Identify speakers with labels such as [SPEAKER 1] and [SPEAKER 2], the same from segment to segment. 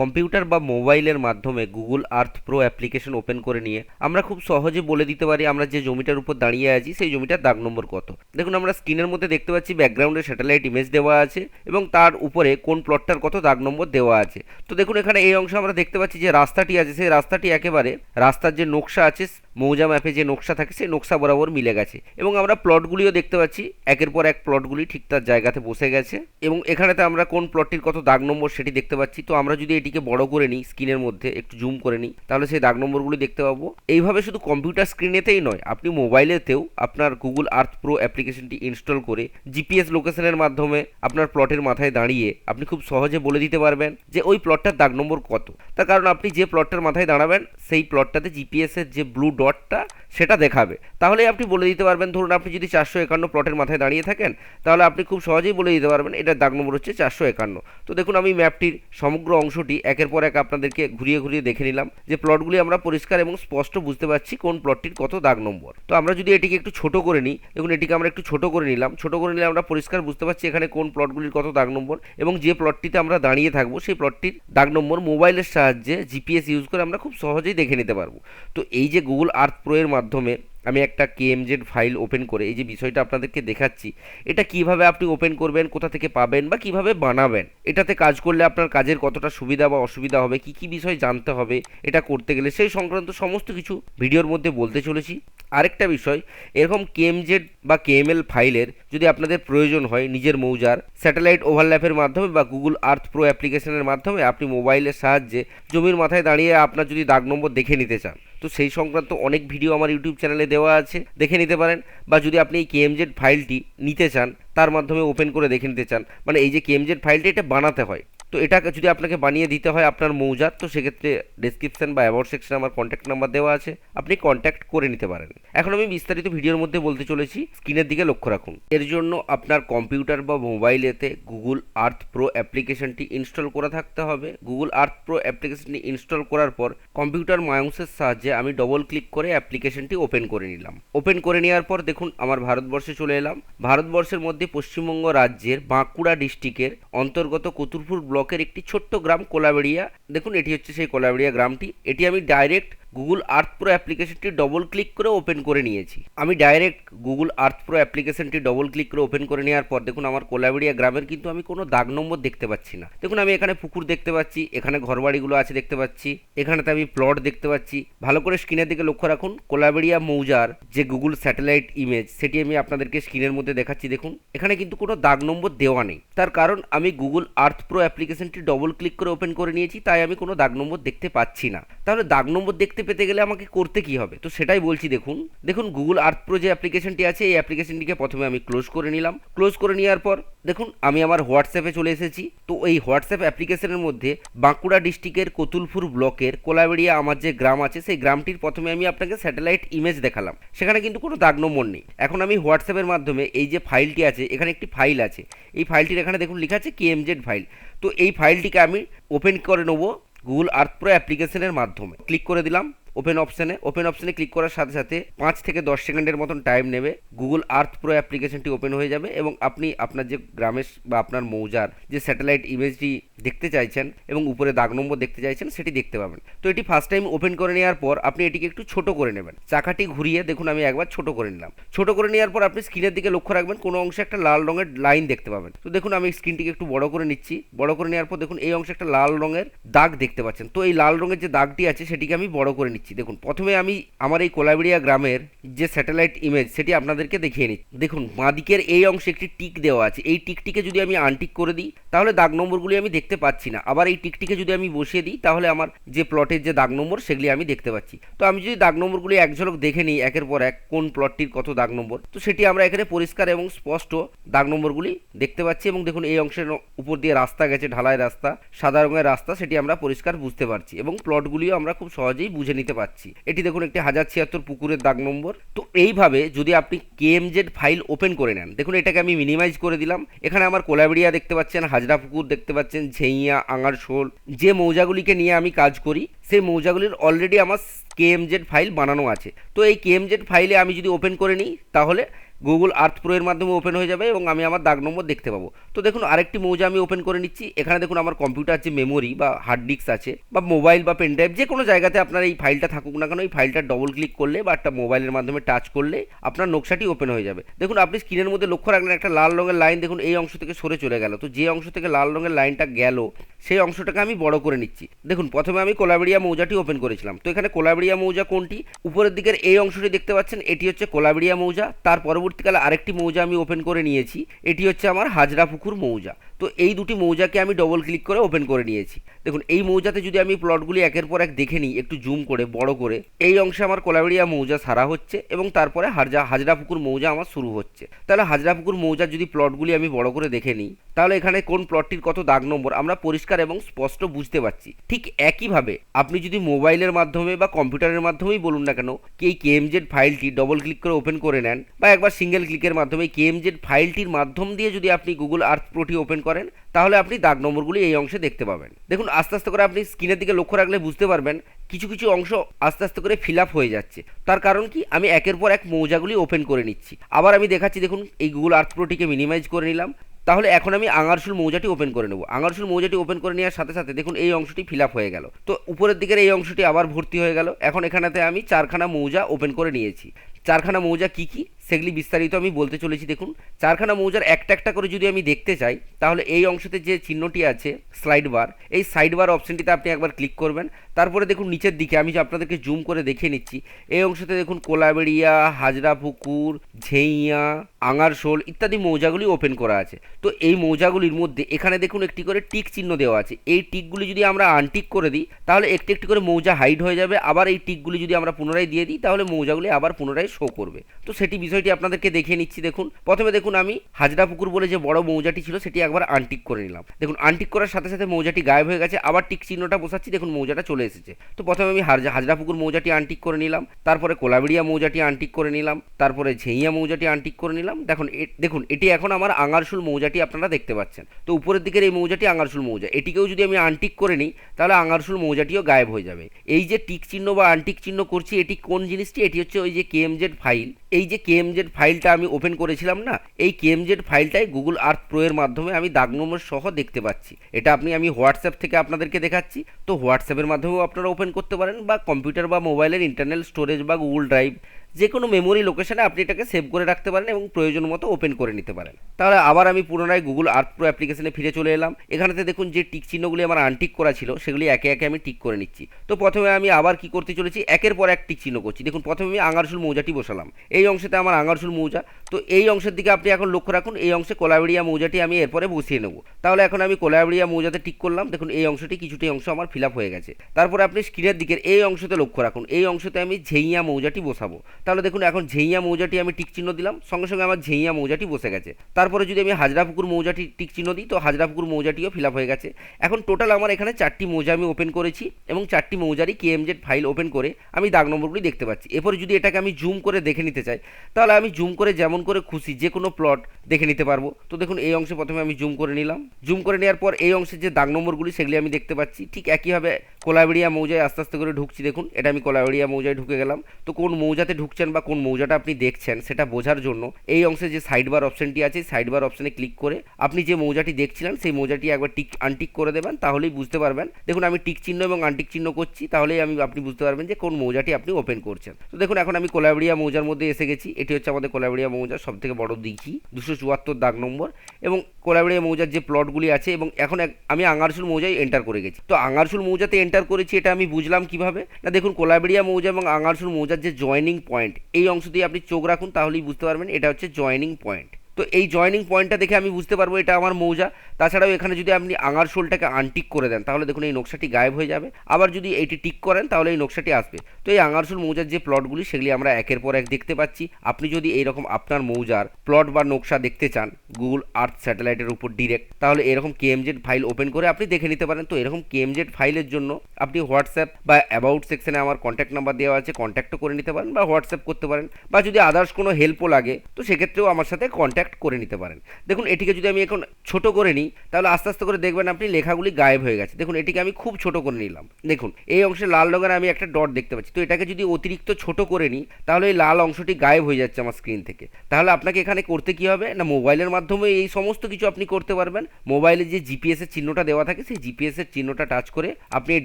[SPEAKER 1] Computer বা মোবাইলের মাধ্যমে Google Earth Pro application open করে নিয়ে আমরা খুব সহজে বলে দিতে পারি আমরা যে জমিটার উপর দাঁড়িয়ে আছি সেই জমিটার দাগ নম্বর কত। দেখুন, আমরা স্ক্রিনের মধ্যে দেখতে পাচ্ছি ব্যাকগ্রাউন্ডে স্যাটেলাইট ইমেজ দেওয়া আছে এবং তার উপরে কোন প্লটটার কত দাগ নম্বর দেওয়া আছে। তো দেখুন, এখানে এই অংশে আমরা দেখতে পাচ্ছি যে রাস্তাটি আছে, সেই রাস্তাটি একেবারে রাস্তার যে নকশা আছে, মৌজা ম্যাপে যে নকশা থাকে সেই নকশা বরাবর মিলে গেছে এবং আমরা প্লটগুলিও দেখতে পাচ্ছি, একের পর এক প্লটগুলি ঠিক তার জায়গাতে বসে গেছে এবং এখানেতে আমরা কোন প্লটটির কত দাগ নম্বর সেটি দেখতে পাচ্ছি। তো আমরা যদি এটিকে বড় করে নিই স্ক্রিনের মধ্যে, একটু জুম করে নিই, তাহলে সেই দাগ নম্বরগুলি দেখতে পাবো। এইভাবে শুধু কম্পিউটার স্ক্রিনেতেই নয়, আপনি মোবাইলেতেও আপনার গুগল আর্থ প্রো অ্যাপ্লিকেশনটি ইনস্টল করে জিপিএস লোকেশনের মাধ্যমে আপনার প্লটের মাথায় দাঁড়িয়ে আপনি খুব সহজে বলে দিতে পারবেন যে ওই প্লটটার দাগ নম্বর কত। তার কারণ আপনি যে প্লটটার মাথায় দাঁড়াবেন, সেই প্লটটাতে জিপিএসের যে ব্লু ডটটা সেটা দেখাবে। তাহলে আপনি বলে দিতে পারবেন, ধরুন আপনি যদি চারশো একান্ন প্লটের মাথায় দাঁড়িয়ে থাকেন, তাহলে আপনি খুব সহজেই বলে দিতে পারবেন, এটার দাগ নম্বর হচ্ছে চারশো একান্ন। তো দেখুন, আমি ম্যাপটির সমগ্র অংশটি একের পর এক আপনাদেরকে ঘুরিয়ে ঘুরিয়ে দেখে নিলাম যে প্লটগুলি আমরা পরিষ্কার এবং স্পষ্ট বুঝতে পারছি কোন প্লটটির কত দাগ নম্বর। তো আমরা যদি এটিকে একটু ছোট করে নিই, দেখুন এটিকে আমরা একটু ছোট করে নিলাম, ছোট করে নিলে আমরা পরিষ্কার বুঝতে পারছি এখানে কোন প্লটগুলির কত দাগ নম্বর এবং যে প্লটটিতে আমরা দাঁড়িয়ে থাকব সেই প্লটটির দাগ নম্বর মোবাইলের সাহায্যে জিপিএস ইউজ করে আমরা খুব সহজেই দেখে নিতে পারব। তো এই যে গুগল আর্থ প্রো এর মাধ্যমে আমি একটা কেএমজেড ফাইল ওপেন করে এই যে বিষয়টা আপনাদেরকে দেখাচ্ছি, এটা কীভাবে আপনি ওপেন করবেন, কোথা থেকে পাবেন বা কীভাবে বানাবেন, এটাতে কাজ করলে আপনার কাজের কতটা সুবিধা বা অসুবিধা হবে, কি কি বিষয় জানতে হবে, এটা করতে গেলে সেই সংক্রান্ত সমস্ত কিছু ভিডিওর মধ্যে বলতে চলেছি। আরেকটা বিষয়, এরকম কেএমজেড বা কেএমএল ফাইলের যদি আপনাদের প্রয়োজন হয় নিজের মৌজার স্যাটেলাইট ওভারল্যাপের মাধ্যমে বা গুগল আর্থ প্রো অ্যাপ্লিকেশনের মাধ্যমে আপনি মোবাইলের সাহায্যে জমির মাথায় দাঁড়িয়ে আপনার যদি দাগ নম্বর দেখে নিতে চান। তো সেই সংক্রান্ত অনেক ভিডিও আমার ইউটিউব চ্যানেলে দেওয়া আছে, দেখে নিতে পারেন। বা যদি আপনি এই কেএমজেড ফাইলটি নিতে চান, তার মাধ্যমে ওপেন করে দেখে নিতে চান। মানে এই যে কেএমজেড ফাইলটি এটা বানাতে হয়। তো এটা যদি আপনাকে বানিয়ে দিতে হয় আপনার মৌজার, তো সেক্ষেত্রে ডিসক্রিপশন বা অ্যাবাউট সেকশনে আমার কন্ট্যাক্ট নাম্বার দেওয়া আছে। আপনি কন্ট্যাক্ট করে নিতে পারেন। এখন আমি বিস্তারিত ভিডিওর মধ্যে বলতে চলেছি স্ক্রিনের দিকে লক্ষ্য রাখুন। এর জন্য আপনার কম্পিউটার বা মোবাইলেতে গুগল আর্থ প্রো অ্যাপ্লিকেশনটি ইনস্টল করা থাকতে হবে। গুগল আর্থ প্রো অ্যাপ্লিকেশনটি ইনস্টল করার পর কম্পিউটার মাউসের সাহায্যে আমি ডবল ক্লিক করে অ্যাপ্লিকেশনটি ওপেন করে নিলাম। ওপেন করে নেওয়ার পর দেখুন, আমার ভারতবর্ষে চলে এলাম। ভারতবর্ষের মধ্যে পশ্চিমবঙ্গ রাজ্যের বাঁকুড়া ডিস্ট্রিক্টের অন্তর্গত কতুরপুর ব্লকের একটি ছোট্ট গ্রাম কোলাবেড়িয়া। দেখুন এটি হচ্ছে সেই কোলাবেড়িয়া গ্রামটি। এটি আমি ডাইরেক্ট গুগল আর্থ প্রো অ্যাপ্লিকেশনটি ডবল ক্লিক করে ওপেন করে নিয়েছি। আমি ডাইরেক্ট গুগল আর্থ প্রো অ্যাপ্লিকেশনটি ডবল ক্লিক করে ওপেন করে নেওয়ার পর দেখুন আমার কোলাবেড়িয়া গ্রামের কিন্তু আমি কোনো দাগ নম্বর দেখতে পাচ্ছি না। দেখুন আমি এখানে পুকুর দেখতে পাচ্ছি, এখানে ঘরবাড়িগুলো আছে দেখতে পাচ্ছি, এখানেতে আমি প্লট দেখতে পাচ্ছি। ভালো করে স্ক্রিনের দিকে লক্ষ্য রাখুন, কোলাবেড়িয়া মৌজার যে গুগল স্যাটেলাইট ইমেজ সেটি আমি আপনাদেরকে স্ক্রিনের মধ্যে দেখাচ্ছি দেখুন। এখানে কিন্তু কোনো দাগ নম্বর দেওয়া নেই। তার কারণ আমি গুগল আর্থ প্রো অ্যাপ্লিকেশনটি ডবল ক্লিক করে ওপেন করে নিয়েছি, তাই আমি কোনো দাগ নম্বর দেখতে পাচ্ছি না। তাহলে দাগ নম্বর দেখতে পেতে গেলে আমাকে করতে কি হবে? তো সেটাই বলছি, দেখুন। দেখুন গুগল আর্থ প্রো যে অ্যাপ্লিকেশনটি আছে, এই অ্যাপ্লিকেশনটিকে প্রথমে আমি ক্লোজ করে নিলাম। ক্লোজ করে নেওয়ার পর, দেখুন, আমি আমার হোয়াটসঅ্যাপে চলে এসেছি। তো এই হোয়াটসঅ্যাপ অ্যাপ্লিকেশনের মধ্যে বাঁকুড়া ডিস্ট্রিক্টের কতুলপুর ব্লকের কোলাবেড়িয়া আমার যে গ্রাম আছে, সেই গ্রামটির প্রথমে আমি আপনাকে স্যাটেলাইট ইমেজ দেখালাম। সেখানে কিন্তু কোনো দাগ নম্বর নেই। এখন আমি হোয়াটসঅ্যাপের মাধ্যমে এই যে ফাইলটি আছে, এখানে একটি ফাইল আছে। এই ফাইলটির এখানে দেখুন, লেখা আছে কেএমজেড ফাইল তো এই ফাইলটিকে আমি ওপেন করে নেব। গুগল আর্থ প্রো অ্যাপ্লিকেশনের মাধ্যমে। ক্লিক করে দিলাম। ওপেন অপশানে ওপেন অপশানে ক্লিক করার সাথে সাথে পাঁচ থেকে দশ সেকেন্ডের মতন টাইম নেবে। গুগল আর্থ প্রো অ্যাপ্লিকেশনটি ওপেন হয়ে যাবে এবং আপনি আপনার যে গ্রামের বা আপনার মৌজার যে স্যাটেলাইট ইমেজটি দেখতে চাইছেন এবং উপরে দাগ নম্বর দেখতে চাইছেন, সেটি দেখতে পাবেন। তো এটি ফার্স্ট টাইম ওপেন করে নেওয়ার পর আপনি এটিকে একটু ছোট করে নেবেন। চাকাটি ঘুরিয়ে দেখুন, আমি একবার ছোট করে নিলাম। ছোট করে নেওয়ার পর আপনি স্ক্রিনের দিকে লক্ষ্য রাখবেন, কোনো অংশে একটা লাল রঙের লাইন দেখতে পাবেন। তো দেখুন, আমি স্ক্রিনটিকে একটু বড় করে নিচ্ছি। বড় করে নেওয়ার পর দেখুন, এই অংশে একটা লাল রঙের দাগ দেখতে পাচ্ছেন। তো এই লাল রঙের যে দাগটি আছে, সেটিকে আমি বড় করে নিচ্ছি। দেখুন, প্রথমে আমি আমার এই কোলাবিড়িয়া গ্রামের যে স্যাটেলাইট ইমেজ সেটি আপনাদেরকে দেখিয়ে নিচ্ছি। দেখুন, বাঁদিকের এই অংশে একটি টিক দেওয়া আছে। এই টিকটিকে যদি আমি আনটিক করে দিই, তাহলে দাগ নম্বরগুলি আমি দেখতে পাচ্ছি না। আবার এই টিকটিকে যদি আমি বসিয়ে দিই, তাহলে আমার যে প্লটের যে দাগ নম্বর, সেগুলি আমি দেখতে পাচ্ছি। তো আমি যদি দাগ নম্বরগুলি এক ঝলক দেখে নিই, একের পর এক, কোন প্লটটির কত দাগ নম্বর, তো সেটি আমরা এখানে পরিষ্কার এবং স্পষ্ট দাগ নম্বরগুলি দেখতে পাচ্ছি এবং দেখুন, এই অংশের উপর দিয়ে রাস্তা গেছে, ঢালাই রাস্তা, সাদা রঙের রাস্তা, সেটি আমরা পরিষ্কার বুঝতে পারছি এবং প্লটগুলিও আমরা খুব সহজেই বুঝে নিতে পারছি এটি দেখুন একটি হাজার ছিয়াত্তর পুকুরের দাগ নম্বর। তো এইভাবে যদি আপনি কেএমজেড ফাইল ওপেন করে নেন, দেখুন এটাকে আমি মিনিমাইজ করে দিলাম। এখানে আমার কোলাবেড়িয়া দেখতে পাচ্ছেন, হাজরা পুকুর দেখতে পাচ্ছেন, ঝেঁইয়া, আঙারশোল। যে মৌজাগুলিকে নিয়ে আমি কাজ করি, সেই মৌজাগুলির অলরেডি আমার কেএমজেড ফাইল বানানো আছে। তো এই কেএমজেড ফাইলে আমি যদি ওপেন করে নিই, তাহলে গুগল আর্থ প্রোয়ের মাধ্যমে ওপেন হয়ে যাবে এবং আমি আমার দাগ নম্বর দেখতে পাবো। তো দেখুন, আরেকটি মৌজা আমি ওপেন করে নিচ্ছি। এখানে দেখুন, আমার কম্পিউটার যে মেমোরি বা হার্ড ডিস্ক আছে, বা মোবাইল বা পেন ড্রাইভ যে কোনো জায়গাতে আপনার এই ফাইলটা থাকুক না কেন, এই ফাইলটা ডবল ক্লিক করলে বা একটা মোবাইলের মাধ্যমে টাচ করলে আপনার নকশাটি ওপেন হয়ে যাবে। দেখুন, আপনি স্ক্রিনের মধ্যে লক্ষ্য রাখলেন, একটা লাল রঙের লাইন দেখুন, এই অংশ থেকে সরে চলে গেল। তো যে অংশ থেকে লাল রঙের লাইনটা গেল, সেই অংশটাকে আমি বড় করে নিচ্ছি। দেখুন, প্রথমে আমি কোলাবেড়িয়া মৌজাটি ওপেন করেছিলাম। তো এখানে কোলাবেড়িয়া মৌজা কোনটি? উপরের দিকের এই অংশটি দেখতে পাচ্ছেন, এটি হচ্ছে কোলাবেড়িয়া মৌজা। তার পরবর্তীকালে আরেকটি মৌজা আমি ওপেন করে নিয়েছি, এটি হচ্ছে আমার হাজরা পুকুর মৌজা। তো এই দুটি মৌজাকে আমি ডবল ক্লিক করে ওপেন করে নিয়েছি। দেখুন, এই মৌজাতে যদি আমি প্লটগুলি একের পর এক দেখে নিই, একটু জুম করে, বড় করে, এই অংশে আমার কোলাবেড়িয়া মৌজা সারা হচ্ছে এবং তারপরে হাজরা হাজরা পুকুর মৌজা আমার শুরু হচ্ছে। তাহলে হাজরা পুকুর মৌজার যদি প্লটগুলি আমি বড় করে দেখে নিই, তাহলে এখানে কোন প্লটটির কত দাগ নম্বর আমরা পরিষ্কার এবং স্পষ্ট বুঝতে পারছি। ঠিক একইভাবে আপনি যদি মোবাইলের মাধ্যমে বা কম্পিউটারের মাধ্যমেই বলুন না কেন, কি এই কেএমজেড ফাইলটি ডবল ক্লিক করে ওপেন করে নেন বা একবার সিঙ্গেল ক্লিকের মাধ্যমে কেএমজেড ফাইলটির মাধ্যম দিয়ে যদি আপনি গুগল আর্থ প্রোটি ওপেন করেন, তাহলে আপনি দাগ নম্বরগুলি এই অংশে দেখতে পাবেন। দেখুন, আস্তে আস্তে করে আপনি স্ক্রিনের দিকে লক্ষ্য রাখলে বুঝতে পারবেন কিছু কিছু অংশ আস্তে আস্তে করে ফিল আপ হয়ে যাচ্ছে। তার কারণ কি? আমি একের পর এক মৌজাগুলি ওপেন করে নিচ্ছি। আবার আমি দেখাচ্ছি, দেখুন, এই গুগল আর্থ প্রোটিকে মিনিমাইজ করে নিলাম। তাহলে এখন আমি আঙারসুল মৌজাটি ওপেন করে নেব। আঙারসুল মৌজাটি ওপেন করে নেওয়ার সাথে সাথে, দেখুন, এই অংশটি ফিল হয়ে গেল। তো উপরের দিকের এই অংশটি আবার ভর্তি হয়ে গেল। এখন এখানেতে আমি চারখানা মৌজা ওপেন করে নিয়েছি। চারখানা মৌজা কি কি? সেগুলি বিস্তারিত আমি বলতে চলেছি। দেখুন, চারখানা মৌজার একটা একটা করে যদি আমি দেখতে চাই, তাহলে এই অংশতে যে চিহ্নটি আছে স্লাইড বার এই সাইড বার অপশনটিতে আপনি একবার ক্লিক করবেন। তারপরে দেখুন, নিচের দিকে আমি আপনাদেরকে জুম করে দেখিয়ে নিচ্ছি, এই অংশতে দেখুন, কোলাবেড়িয়া হাজরা পুকুর ঝেইয়া, আঙারশোল ইত্যাদি মৌজাগুলি ওপেন করা আছে। তো এই মৌজাগুলির মধ্যে এখানে দেখুন, একটি করে টিক চিহ্ন দেওয়া আছে। এই টিকগুলি যদি আমরা আনটিক করে দিই, তাহলে একটি একটি করে মৌজা হাইড হয়ে যাবে। আবার এই টিকগুলি যদি আমরা পুনরায় দিয়ে দিই, তাহলে মৌজাগুলি আবার পুনরায় শো করবে। তো সেটি বিষয়টি আপনাদেরকে দেখিয়ে নিচ্ছি, দেখুন। প্রথমে দেখুন আমি হাজরা পুকুর বলে যে বড় মৌজাটি ছিল, সেটি একবার আনটিক করে নিলাম। দেখুন, আনটিক করার সাথে সাথে মৌজাটি গায়েব হয়ে গেছে, আবার টিক চিহ্নটা বসাচ্ছি, দেখুন মৌজাটা চলে এসেছে। তো প্রথমে আমি হাজরা পুকুর মৌজাটি আনটিক করে নিলাম, তারপরে কোলাবেড়িয়া মৌজাটি আনটিক করে নিলাম, তারপরে ঝেইয়া মৌজাটি আনটিক করে নিলাম। দেখুন দেখুন, এটি এখন আমার আঙারশুল মৌজাটি আপনারা দেখতে পাচ্ছেন। তো উপরের দিকের এই মৌজাটি আঙারশুল মৌজা। এটিকেও যদি আমি আনটিক করে নিই, তাহলে আঙারশুল মৌজাটিও গায়েব হয়ে যাবে। এই যে টিক চিহ্ন বা আনটিক চিহ্ন করছি, এটি কোন জিনিসটি? এটি হচ্ছে ওই যে কেএমজেড ফাইল। এই যে কেএমজেড ফাইলটা আমি ওপেন করেছিলাম না, এই কেএমজেড ফাইলটাই গুগল আর্থ প্রোয়ের মাধ্যমে আমি দাগ নম্বর সহ দেখতে পাচ্ছি। এটা আপনি আমি হোয়াটসঅ্যাপ থেকে আপনাদেরকে দেখাচ্ছি। তো হোয়াটসঅ্যাপের মাধ্যমেও আপনারা ওপেন করতে পারেন বা কম্পিউটার বা মোবাইলের ইন্টারনাল স্টোরেজ বা গুগল ড্রাইভ যে কোনো মেমোরি লোকেশানে আপনি এটাকে সেভ করে রাখতে পারেন এবং প্রয়োজন মতো ওপেন করে নিতে পারেন। তাহলে আবার আমি পুনরায় গুগল আর্থ প্রো অ্যাপ্লিকেশনে ফিরে চলে এলাম। এখানেতে দেখুন যে টিক চিহ্নগুলি আমার আনটিক করা ছিল, সেগুলি একে একে আমি টিক করে নিচ্ছি। তো প্রথমে আমি আবার কি করতে চলেছি? একের পর এক টিক চিহ্ন করছি। দেখুন, প্রথমে আমি আঙারশুল মৌজাটি বসালাম। এই অংশতে আমার আঙারসুল মৌজা। তো এই অংশের দিকে আপনি এখন লক্ষ্য রাখুন, এই অংশে কোলাবেড়িয়া মৌজাটি আমি এরপরে বসিয়ে নেব। তাহলে এখন আমি কোলাবেড়িয়া মৌজাতে টিক করলাম। দেখুন, এই অংশটি কিছুটি অংশ আমার ফিল হয়ে গেছে। তারপরে আপনি স্ক্রিনের দিকের এই অংশতে লক্ষ্য রাখুন। এই অংশতে আমি ঝেইয়া মৌজাটি বসাবো। তাহলে দেখুন, এখন ঝেইয়া মৌজাটি আমি টিক চিহ্ন দিলাম। সঙ্গে সঙ্গে আমার ঝেইয়া মৌজাটি বসে গেছে। তারপরে যদি আমি হাজরা পুকুর মৌজাটি টিক চিহ্ন দিই, তো হাজরা পুকুর মৌজাটিও ফিল হয়ে গেছে। এখন টোটাল আমার এখানে চারটি মৌজা আমি ওপেন করেছি এবং চারটি মৌজারই কেএমজেড ফাইল ওপেন করে আমি দাগ নম্বরগুলি দেখতে পাচ্ছি। এরপরে যদি এটাকে আমি জুম করে দেখে নিতে চাই, তাহলে আমি জুম করে যেমন করে খুশি যে কোনো প্লট দেখে নিতে পারব। তো দেখুন, এই অংশে প্রথমে আমি জুম করে নিলাম। জুম করে নেওয়ার পর এই অংশের যে দাগ নম্বরগুলি, সেগুলি আমি দেখতে পাচ্ছি। ঠিক একইভাবে কোলাবেড়িয়া মৌজায় আস্তে আস্তে করে ঢুকছি, দেখুন, এটা আমি কোলাবেড়িয়া মৌজায় ঢুকে গেলাম। তো কোন মৌজাতে ঢুকছেন বা কোন মৌজাটা আপনি দেখছেন সেটা বোঝার জন্য এই অংশে যে সাইড বার অপশনটি আছে সাইড বার অপশনে ক্লিক করে আপনি যে মৌজাটি দেখছিলেন সেই মৌজাটি একবার টিক আনটিক করে দেবেন, তাহলেই বুঝতে পারবেন। দেখুন, আমি টিক চিহ্ন এবং আনটিক চিহ্ন করছি, তাহলেই আমি, আপনি বুঝতে পারবেন যে কোন মৌজাটি আপনি ওপেন করছেন। তো দেখুন, এখন আমি কোলাবেড়িয়া মৌজার মধ্যে এসে গেছি। এটি হচ্ছে আমাদের কোলাবেড়িয়া মৌজার সব থেকে বড় দিঘি, দুশো চুয়াত্তর দাগ নম্বর। এবং কোলাবেড়িয়া মৌজার যে প্লটগুলি আছে, এবং এখন আমি আঙারশুল মৌজায় এন্টার করে গেছি। তো আঙারশুল মৌজাতে এন্টার করেছি, এটা আমি বুঝলাম কীভাবে? না, দেখুন, কোলাবেড়িয়া মৌজা এবং আঙালসুর মৌজার যে জয়নিং পয়েন্ট এই অংশ দিয়ে আপনি চোখ রাখুন, তাহলেই বুঝতে পারবেন, এটা হচ্ছে জয়নিং পয়েন্ট তো এই জয়নিং পয়েন্টটা দেখে আমি বুঝতে পারব, এটা আমার মৌজা। তাছাড়াও এখানে যদি আপনি আঙার শোলটাকে আনটিক করে দেন, তাহলে দেখুন এই নকশাটি গায়েব হয়ে যাবে। আবার যদি এটি টিক করেন, তাহলে এই নকশাটি আসবে। তো এই আঙারশুল মৌজার যে প্লটগুলি সেগুলি আমরা একের পর এক দেখতে পাচ্ছি। আপনি যদি এইরকম আপনার মৌজার প্লট বা নকশা দেখতে চান গুগল আর্থ স্যাটেলাইটের উপর ডিরেক্ট তাহলে এরকম কেএমজেড ফাইল ওপেন করে আপনি দেখে নিতে পারেন। তো এরকম কেএমজেড ফাইলের জন্য আপনি হোয়াটসঅ্যাপ বা অ্যাবাউট সেকশনে আমার কন্ট্যাক্ট নাম্বার দেওয়া আছে কন্ট্যাক্টও করে নিতে পারেন বা হোয়াটসঅ্যাপ করতে পারেন। বা যদি আদার্স কোনো হেল্পও লাগে, তো সেক্ষেত্রেও আমার সাথে কন্ট্যাক্ট করে নিতে পারেন। দেখুন, এটিকে যদি আমি এখন ছোট করে নিই নিই তাহলে আস্তে আস্তে করে দেখবেন আপনি লেখাগুলি গায়েব হয়ে গেছে। দেখুন, এটিকে আমি খুব ছোট করে নিলাম। দেখুন, এই অংশে লাল রঙের আমি একটা ডট দেখতে পাচ্ছি। তো এটাকে যদি অতিরিক্ত ছোট করে নিই, তাহলে এই লাল অংশটি গায়েব হয়ে যাচ্ছে আমার স্ক্রিন থেকে। তাহলে আপনাকে এখানে করতে কি হবে? না মোবাইলের মাধ্যমে এই সমস্ত কিছু আপনি করতে পারবেন। মোবাইলে যে জিপিএস এর চিহ্নটা দেওয়া থাকে, সেই জিপিএস এর চিহ্নটা টাচ করে আপনি এই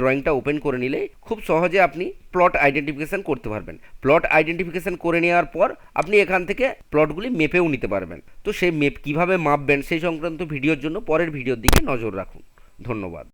[SPEAKER 1] ড্রয়িংটা ওপেন করে নিলে খুব সহজে আপনি প্লট আইডেন্টিফিকেশন করতে পারবেন। প্লট আইডেন্টিফিকেশন করে নেওয়ার পর আপনি এখান থেকে প্লটগুলি মেপেও নিতে পারবেন। তো সেই মেপ কীভাবে মাপবেন সেই সংক্রান্ত ভিডিওর জন্য পরের ভিডিওর দিকে নজর রাখুন। ধন্যবাদ।